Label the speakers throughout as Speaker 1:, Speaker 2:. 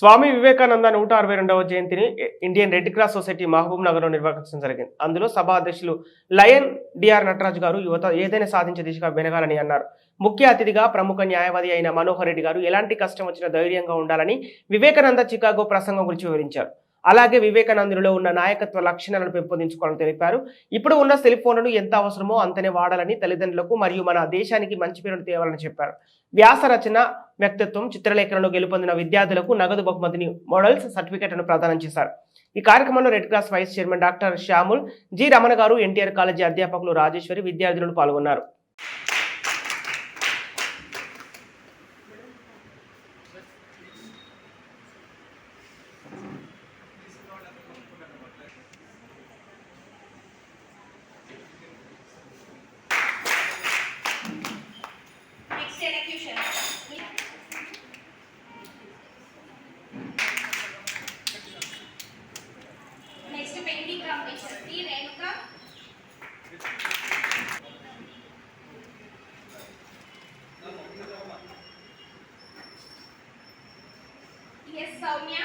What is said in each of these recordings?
Speaker 1: స్వామి వివేకానంద నూట అరవై రెండవ జయంతిని ఇండియన్ రెడ్ క్రాస్ సొసైటీ మహబూబ్ నగర్లో నిర్వహించడం జరిగింది. అందులో సభా అధ్యక్షులు లయన్ డిఆర్ నటరాజు గారు యువత ఏదైనా సాధించే దిశగా వెనగాలని అన్నారు. ముఖ్య అతిథిగా ప్రముఖ న్యాయవాది అయిన మనోహర్ రెడ్డి గారు ఎలాంటి కష్టం వచ్చినా ధైర్యంగా ఉండాలని వివేకానంద చికాగో ప్రసంగం గురించి వివరించారు. అలాగే వివేకానందులో ఉన్న నాయకత్వ లక్షణాలను పెంపొందించుకోవాలని తెలిపారు. ఇప్పుడు ఉన్న సెల్ ఫోన్లను ఎంత అవసరమో అంతనే వాడాలని తల్లిదండ్రులకు మరియు మన దేశానికి మంచి పేరును తేవాలని చెప్పారు. వ్యాస రచన వ్యక్తిత్వం చిత్రలేఖనలో గెలుపొందిన విద్యార్థులకు నగదు బహుమతిని మోడల్స్ సర్టిఫికెట్లను ప్రదానం చేశారు. ఈ కార్యక్రమంలో red cross vice chairman doctor Samuel G Ramana గారు ఎన్టీఆర్ కాలేజీ అధ్యాపకులు రాజేశ్వరి విద్యార్థులను పాల్గొన్నారు.
Speaker 2: Soumya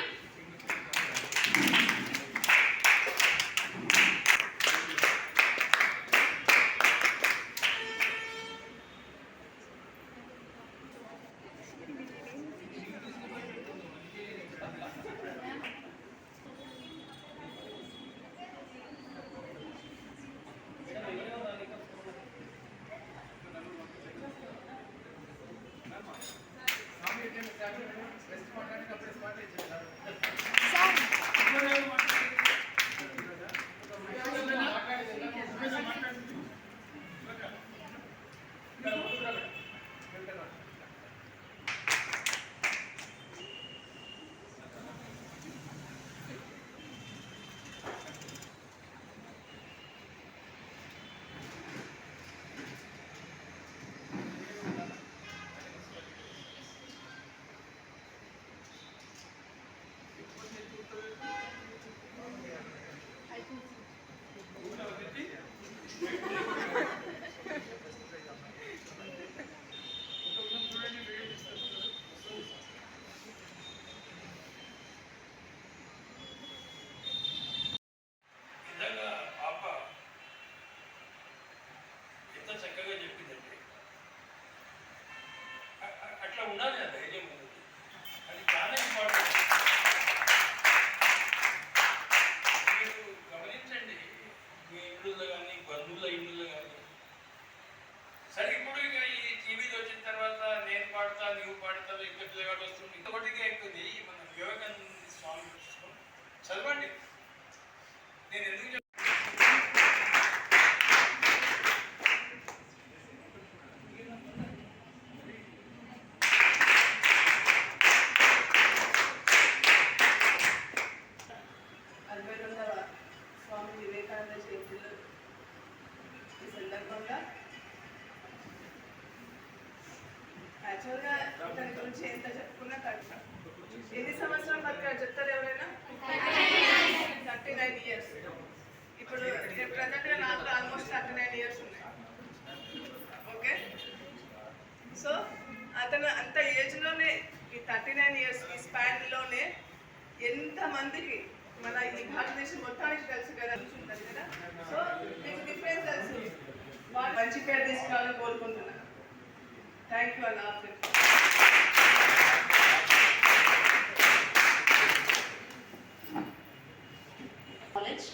Speaker 2: Thank you. Yes, Soumya.
Speaker 3: నిజంగా చక్కగా చెప్పిందండి. అట్లా ఉండాలి ఆ ధైర్యం అనేది. అది చాలా ఇంపార్టెంట్. మీరు గమనించండి మీ ఇళ్ళల్లో కానీ బంధువుల ఇళ్ళల్లో కానీ. సరే ఇప్పుడు ఇక ఈ టీవీలో వచ్చిన తర్వాత నేను పాడతా నీవు పాడతా ఇంకా పిల్లగాడు వస్తుంది ఇంకొకటిగా ఎక్కుంది మన వివేకానంద స్వామి చదవండి నేను ఎందుకు చెప్
Speaker 4: అరవై రెండవ స్వామి వివేకానంద జయంతిలో ఈ సందర్భంగా యాక్చువల్గా ఇతని గురించి ఎంత చెప్పుకున్నా తక్కువ ఎన్ని సంవత్సరాలు బతికాడు చెప్తారు ఎవరైనా? Thirty nine years. ఇప్పుడు ప్రజెంట్గా నాకు ఆల్మోస్ట్ థర్టీ నైన్ ఇయర్స్ ఉన్నాయి. ఓకే? సో అతను అంత ఏజ్లోనే ఈ థర్టీ నైన్ ఇయర్స్ ఈ స్పాన్లోనే ఎంతమందికి మన ఈ భారతదేశం మొత్తానికి తెలుసు కదా ఉంటుంది కదా? సో మీకు డిఫరెన్స్ తెలుసు. వాళ్ళు మంచి పేరు తీసుకోవాలని కోరుకుంటున్నాను. థ్యాంక్ యూ అలా
Speaker 5: college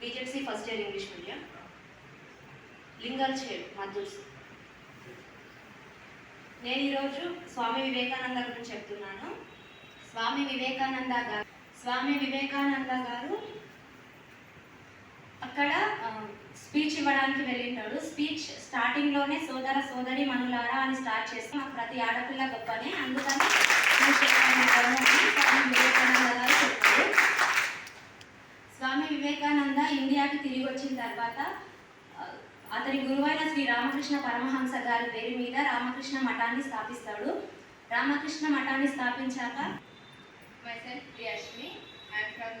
Speaker 5: BZC first year English medium? Lingual చేరు మద్దూస్ నేను ఈరోజు స్వామి వివేకానంద గురించి చెప్తున్నాను. స్వామి వివేకానంద గారు స్వామి వివేకానంద గారు అక్కడ స్పీచ్ ఇవ్వడానికి వెళ్ళింటాడు. స్పీచ్ స్టార్టింగ్లోనే సోదర సోదరి మనులారా అని స్టార్ట్ చేసి మాకు ప్రతి ఆడపిల్ల గొప్పనే. అందుకని తర్వాత అతని గురువైన శ్రీ రామకృష్ణ పరమహంస గారి పేరు మీద రామకృష్ణ మఠాన్ని స్థాపిస్తాడు రామకృష్ణ మఠాన్ని స్థాపించాక
Speaker 2: my Priyashmi. I I'm from